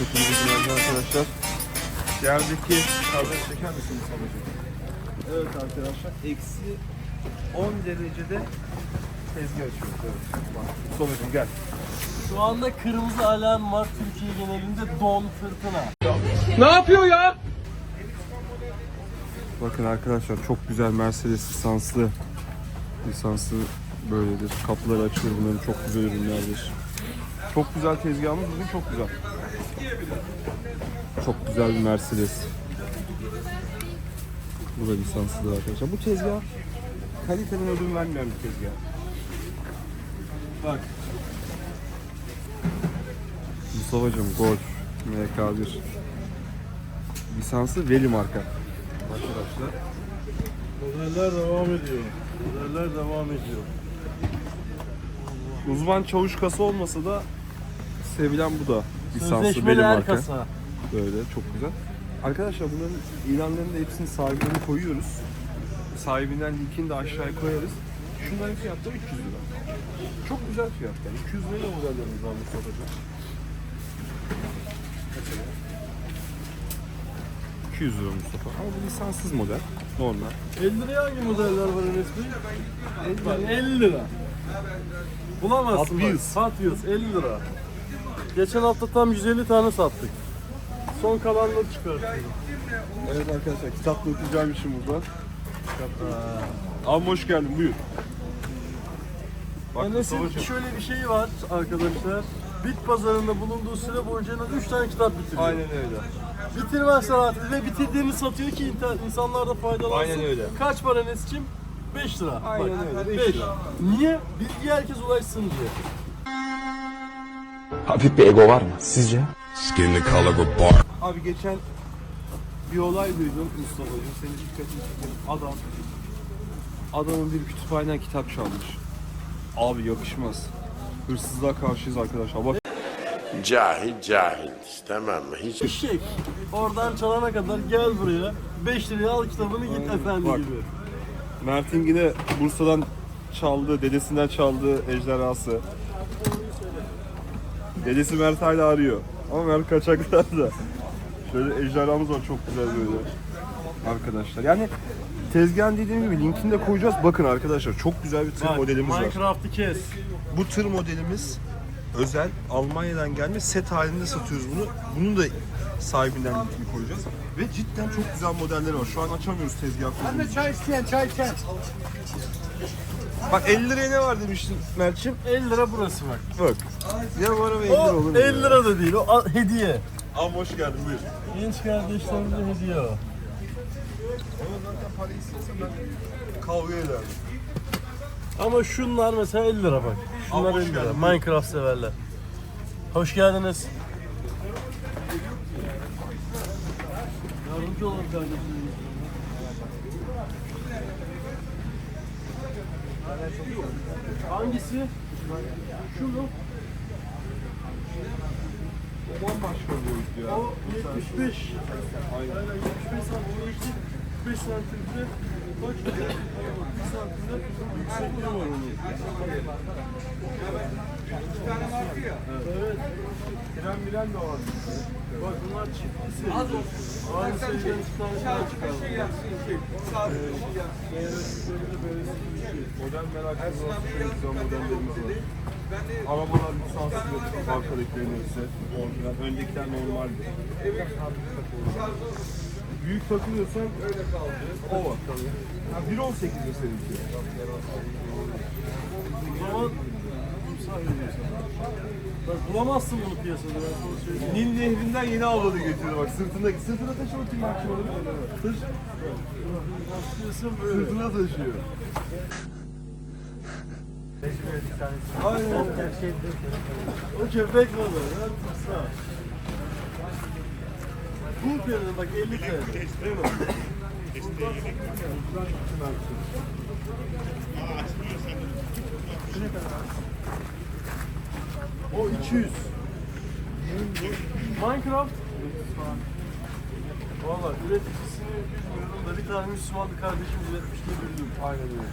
Hepinize günaydın arkadaşlar. Yerdeki karbon çeker misiniz babacığım? Evet arkadaşlar. Eksi 10 derecede tezgah açıyoruz. Evet. Bak, Babacığım gel. Şu anda kırmızı alarm var Türkiye genelinde don fırtına. Bakın arkadaşlar çok güzel Mercedes lisanslı lisanslı böyledir. Kapıları açılır bunların çok güzel ürünlerdir. Çok güzel tezgahımız bugün çok güzel. Çok güzel bir Mercedes. Bu da lisanslıdır arkadaşlar. Bu tezgah kaliteden ödün vermeyen bir tezgah. Bak. Mustafa'cığım Golf MK1 lisanslı Veli marka. Arkadaşlar Modeller devam ediyor. Modeller devam ediyor. Uzman çavuş kasa olmasa da sevilen bu da lisanslı Sözleşmeli benim her marka. kasa. Böyle çok güzel. Arkadaşlar bunların ilanlarını da hepsini sahibine koyuyoruz. Sahibinden linkini de aşağıya koyarız. Şunların fiyatları 300 lira. Çok güzel fiyat yani. 200 liraya modellerimiz var. Mesela. 200 lira Mustafa. Ama bu lisanssız model. Normal. 50 liraya hangi modeller var? Bak 50 lira. Bulamazsın Hot bak. Wheels. Hot Wheels 50 lira. Geçen hafta tam 150 tane sattık. Son kalanları çıkarttık. Evet arkadaşlar kitapla okuyacağım işim burada. Abi hoş geldin buyur. Bak Enes'in Mustafa'cığım. şöyle bir şeyi var arkadaşlar. Bit pazarında bulunduğu süre boyunca en az 3 tane kitap bitiriyor. Aynen öyle. Bitirmezsen artık ve bitirdiğini satıyor ki inter- insanlar da faydalansın. Aynen öyle. Kaç para Enes'cim? 5 lira. Aynen öyle, beş beş lira. Niye? Bilgi herkes ulaşsın diye. Hafif bir ego var mı sizce? Skin the color of bark. Abi geçen bir olay duydum Mustafa'cığım. Senin dikkatini çekelim. Adam adamın bir kütüphaneden kitap çalmış. Abi yakışmaz. Hırsızlığa karşıyız arkadaşlar. Bak Cahil cahil tamam mı? Hiç Eşek. Oradan çalana kadar gel buraya. 5 liraya al kitabını git Aynen. efendi Bak. gibi. Mert'in yine Bursa'dan çaldığı, dedesinden çaldığı ejderhası. Dedesi Mert hala arıyor. Ama Mert kaçaklarda. Şöyle ejderhamız var çok güzel böyle. Arkadaşlar yani tezgahın dediğim gibi linkini de koyacağız. Bakın arkadaşlar çok güzel bir tır Bak, modelimiz var. Minecraft'ı kes. Bu tır modelimiz özel Almanya'dan gelme set halinde satıyoruz bunu. Bunun da sahibinden linkini koyacağız. Ve cidden çok güzel modelleri var. Şu an açamıyoruz tezgah kurduğumuz Çay isteyen çay isteyen. Bak 50 liraya ne var demiştin Mert'ciğim? 50 lira burası bak. Bak. Ya bana ve 50 lira O olur mu? 50 lira da değil o a- hediye. Ama hoş geldin buyur. Genç kardeşlerimize hediye o. Ama zaten para istesem ben kavga ederdim. Ama şunlar mesela 50 lira bak. Şunlar Abi hoş 50 lira. geldin. Minecraft severler. Hoş geldiniz. Yardımcı olun kardeşim. Hangisi? Şu mu? O bambaşka boyut ya. O 75. Aynen. Aynen 75 santim. 5 santimde bak 1 santimde yüksekliği var onun. Evet. Tren miren de var. Bak bunlar çiftli seri. Aynı seriden iki tane daha çıkardı. Model merak ediyorsan şöyle güzel modellerimiz var. Arabalar lisanslı, arkadakilerin hepsi. Öndekiler normaldi. Büyük takılıyorsan öyle kaldı. O var. Ha, 1.18'de seninki. O zaman. Bak bulamazsın bunu piyasada ben sana söyleyeyim. Nil nehrinden yeni avladı getiriyor bak sırtında. Sırtına taşı bakayım bak şöyle. Taş. Başlıyorsun böyle. Sırtına taşıyor. Aynen. O köpek balığı. sağ. Bu piyasada bak 50 TL. O 200. Minecraft. Valla üreticisini bilmiyorum da bir tane Müslüman bir kardeşim üretmiş diye duydum. Aynen öyle.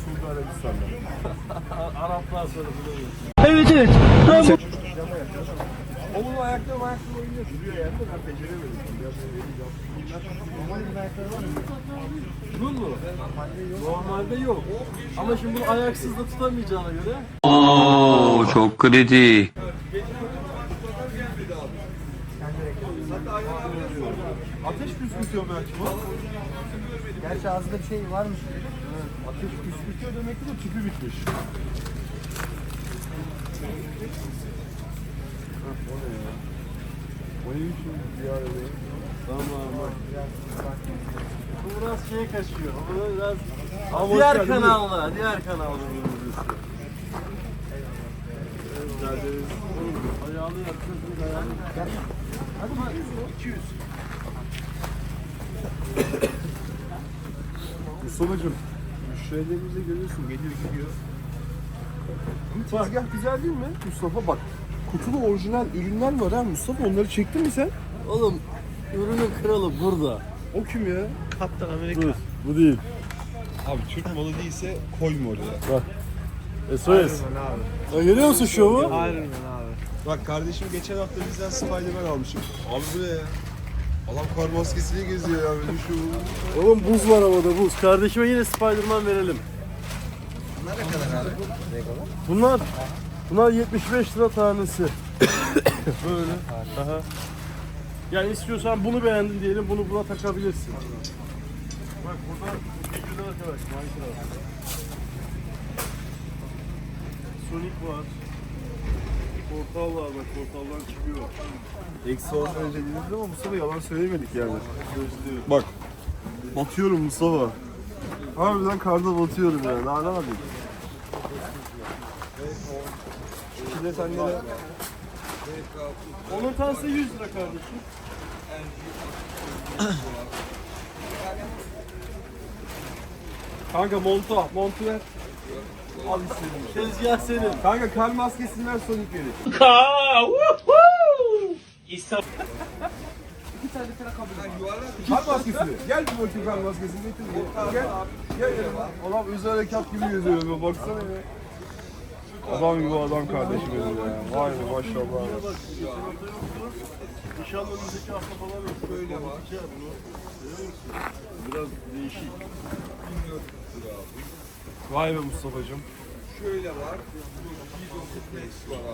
Suudi Arabistan'da. Araplar sonra bunu O ayaklarım ayaklarım oynuyor. Duruyor yani de ben beceremedim. Biraz Bunun mu? Normalde yok. Ama şimdi bunu ayaksız da tutamayacağına göre. Oo çok kritik. Ateş püskürtüyor belki bu. Gerçi ağzında bir şey varmış. Ateş püskürtüyor demek ki de tüpü bitmiş. O ne şimdi ya öyle? Tamam bak. Bu biraz şeye kaçıyor. Bu biraz diğer kanalda, diğer birisi. Ayağını biz ayağını. Hadi bak, 200. Mustafa'cığım, müşterilerimizi görüyorsun, geliyor gidiyor. Bu tezgah güzel değil mi Mustafa? Bak, kutulu orijinal ürünler var ha Mustafa, onları çektin mi sen? Oğlum, ürünün kralı burada. O kim ya? Dur, bu değil. Abi Türk malı değilse koyma oraya. SOS. Ya görüyor musun şovu? Bak kardeşim geçen hafta bizden Spiderman almışım. Abi bu ne ya? Adam kar maskesiyle geziyor ya böyle şu. Oğlum buz var havada buz. Kardeşime yine Spiderman verelim. Bunlar ne kadar abi? Bunlar Bunlar 75 lira tanesi. Böyle. Aha. Yani istiyorsan bunu beğendin diyelim, bunu buna takabilirsin. Bak burada güzel arkadaş, Minecraft. Sonic var. Portal var bak, portaldan çıkıyor. Eksi 10 derece dediniz ama Mustafa yalan söylemedik yani. Bak. Batıyorum Mustafa. Harbiden karda batıyorum yani. Daha ne yapayım? Şimdi sen de Onun tanesi 100 lira kardeşim. Kanka montu al. Montu ver. Al istediğin. Tezgah senin. Kanka kar maskesinden Sonic verir. Kar maskesi. Gel bir bakayım kar maskesini getir. Gel. Gel. Gel yanıma. Adam özel harekat gibi be, Baksana ya. Adam gibi adam kardeşim benim ya. Vay be maşallah. İnşallah önümüzdeki hafta falan. Böyle var. Biraz değişik. Vay be Mustafa'cığım.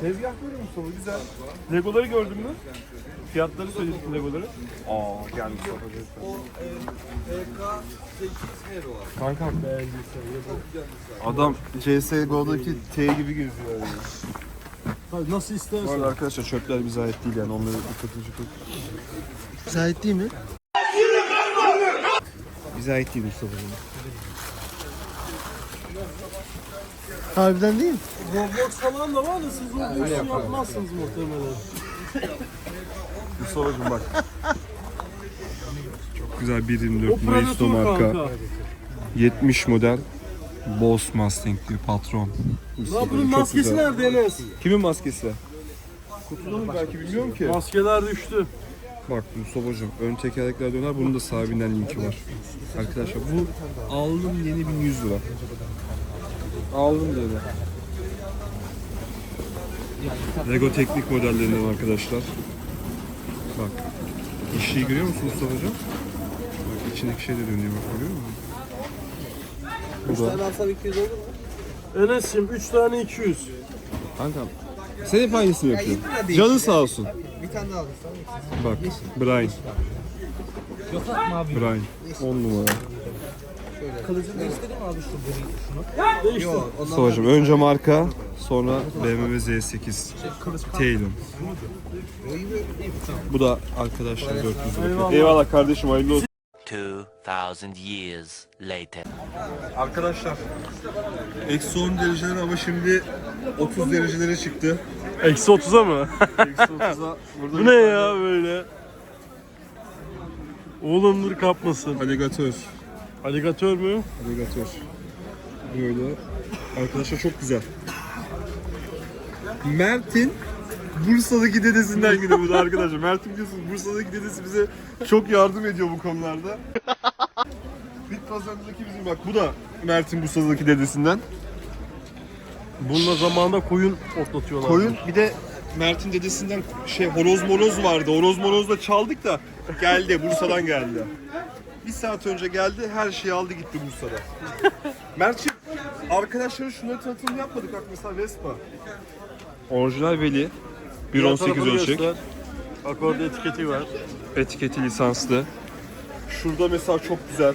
Tezgah böyle Mustafa güzel. Legoları gördün mü? Fiyatları söyledik Legoları. Aa gel Mustafa'cığım. Kanka Adam CSGO'daki T gibi geziyor yani. Hadi nasıl Bu istersen. arada arkadaşlar çöpler bize ait değil yani onları dikkatini çekin. Bize ait değil mi? Bize ait değil Mustafa'cığım. Harbiden değil? Roblox falan da var da siz işi yapmazsınız muhtemelen. Mustafa'cığım bak. Çok güzel 1.24 O Maisto marka. kanka. 70 model Boss Mustang diyor patron. Lan bunun maskesi güzel. nerede Enes? Kimin maskesi? Kutunun belki bilmiyorum ki. Maskeler düştü. Bak Mustafa'cığım ön tekerlekler döner bunun da sahibinden linki var. Arkadaşlar bu aldım yeni 1100 lira. Aldım dedi. Lego teknik modellerinden arkadaşlar. Bak. İşi görüyor musun Mustafa'cığım? Bak içindeki şey de dönüyor bak görüyor musun? Bu da. alsam 200 olur mu? Enes'im 3 tane 200. Kankam. Sen hep aynısını yapıyorsun. değişiyor. Canın sağ olsun. Bir tane daha alırsam Bak. Brian. Yok lan mavi. Brian. 10 numara. Kılıcını değiştireyim mi abi şu gri şunu? Değişti. Yok ondan Mustafa'cığım önce marka sonra BMW Z8 Taylor. iyi bir değil mi? Tamam. Bu da arkadaşlar 400 lira. Eyvallah. Eyvallah kardeşim hayırlı olsun. 2000 years later. Arkadaşlar eksi 10 dereceler ama şimdi 30 derecelere çıktı. Eksi 30'a mı? Eksi 30'a burada Bu ne ya böyle? Oğlum dur kapmasın. Aligatör. Aligatör mü? Aligatör. Böyle. Arkadaşlar çok güzel. Mert'in Bursa'daki dedesinden gidiyor bu da arkadaşlar. Mert'in biliyorsunuz Bursa'daki dedesi bize çok yardım ediyor bu konularda. Bit pazarındaki bizim bak bu da Mert'in Bursa'daki dedesinden. Bununla zamanında koyun otlatıyorlar. Koyun bir de Mert'in dedesinden şey horoz moroz vardı. Horoz morozla çaldık da geldi. Bursa'dan geldi. Bir saat önce geldi. Her şeyi aldı gitti Bursa'da. Mert'ciğim arkadaşların şunları tanıtım yapmadık. Bak mesela Vespa. Orijinal Veli. Diğer 1.18 tarafını ölçek. göster. Akorde etiketi var. Etiketi lisanslı. Şurada mesela çok güzel.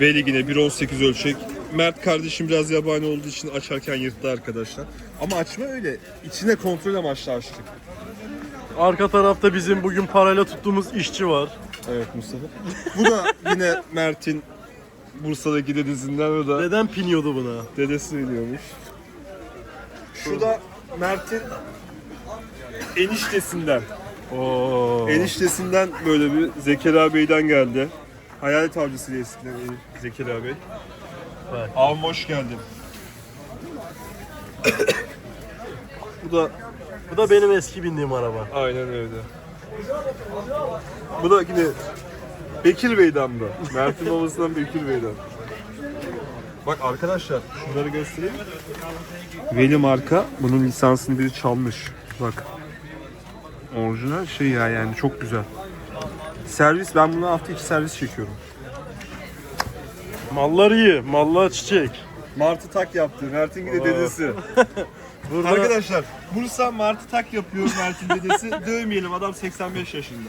Veli yine 1.18 ölçek. Mert kardeşim biraz yabani olduğu için açarken yırttı arkadaşlar. Ama açma öyle. İçine kontrol amaçlı açtık. Arka tarafta bizim bugün parayla tuttuğumuz işçi var. Evet Mustafa. Bu da yine Mert'in Bursa'daki dedesinden o da Neden piniyordu buna? dedesi biliyormuş. Şu da Mert'in eniştesinden. Oo. Eniştesinden böyle bir Zekeriya Bey'den geldi. Hayalet avcısı diye eskiden Zekeriya Bey. Bak. Avım hoş geldin. Bu da Bu da benim eski bindiğim araba. aynen öyle. Bu da yine Bekir Bey'den bu. Mert'in babasından Bekir Bey'den. Bak arkadaşlar şunları göstereyim. Veli marka bunun lisansını biri çalmış. Bak. Orijinal şey ya yani çok güzel. Servis ben buna hafta içi servis çekiyorum. Mallar iyi, mallar çiçek. Martı tak yaptı. Mert'in de dedesi. Burada Arkadaşlar Bursa Martı tak yapıyor Mert'in dedesi. Dövmeyelim adam 85 yaşında.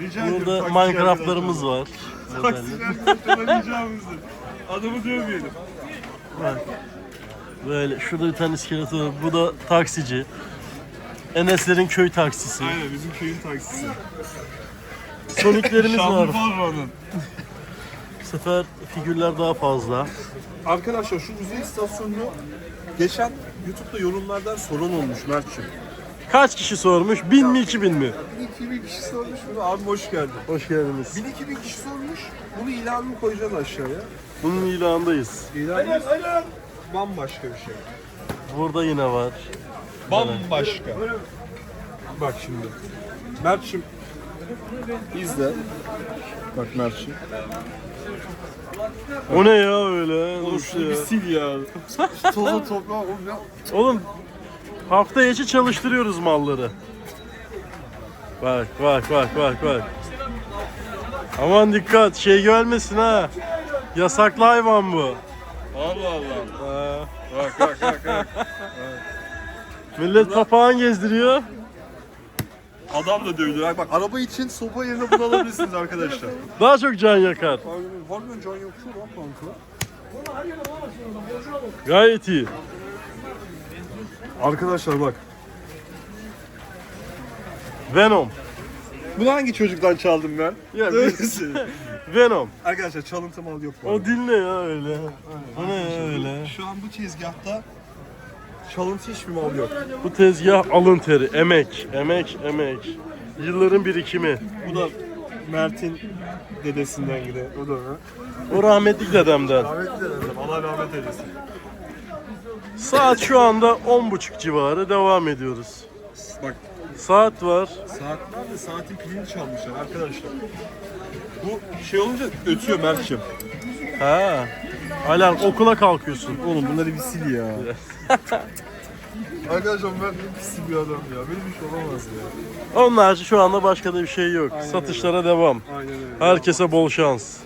Rica ediyorum, burada taksici Minecraft'larımız var. arkadaşlar. Taksici arkadaşlara ricamızdır. Adamı dövmeyelim. Böyle şurada bir tane iskelet var. Bu da taksici. Eneslerin köy taksisi. Aynen bizim köyün taksisi. Sonic'lerimiz var. Şanlıurfa'nın. Bu sefer figürler daha fazla. Arkadaşlar şu müzik istasyonunu geçen YouTube'da yorumlardan soran olmuş Mert'ciğim. Kaç kişi sormuş? 1000 mi 2000 mi? 1000-2000 kişi sormuş bunu. Abi hoş geldin. Hoş geldiniz. 1000-2000 kişi sormuş. Bunu ilanını koyacağız aşağıya. Bunun ilanındayız. İlanımız bambaşka bir şey. Burada yine var. Bambaşka. Bak şimdi. Mert'cim izle. Bak Mert'cim. O ne ya öyle? Oğlum Nasıl şunu bir ya? sil ya. Tozu topla oğlum ya. Oğlum hafta içi çalıştırıyoruz malları. Bak bak bak bak bak. Aman dikkat şey gelmesin ha. Yasaklı hayvan bu. Allah Allah. Ha. Bak bak bak bak. Millet papağan gezdiriyor. Adam da dövdü. Bak, araba için sopa yerine bunu alabilirsiniz arkadaşlar. Daha çok can yakar. Harbiden can yok şu lan kanka. Gayet iyi. Arkadaşlar bak. Venom. Bunu hangi çocuktan çaldım ben? Ya. Venom. Arkadaşlar çalıntı mal yok bu O arada. dil ne ya öyle? O ne ya öyle? Şu an bu tezgahta çalıntı hiçbir mal yok. Bu tezgah alın teri, emek, emek, emek. Yılların birikimi. Bu da Mert'in dedesinden giden. O da ha. O rahmetli dedemden. Rahmetli dedem. Allah rahmet eylesin. Saat şu anda 10.30 civarı devam ediyoruz. Bak Saat var. saatler de saatin pilini çalmışlar arkadaşlar. Bu şey olunca ötüyor Mert'ciğim. Ha. Alarm okula kalkıyorsun. Oğlum bunları bir sil ya. Arkadaşlar ben pis bir adam ya. Bir şey olamaz ya. Onun harici şu anda başka da bir şey yok. Satışlara devam. Aynen öyle. Herkese bol şans.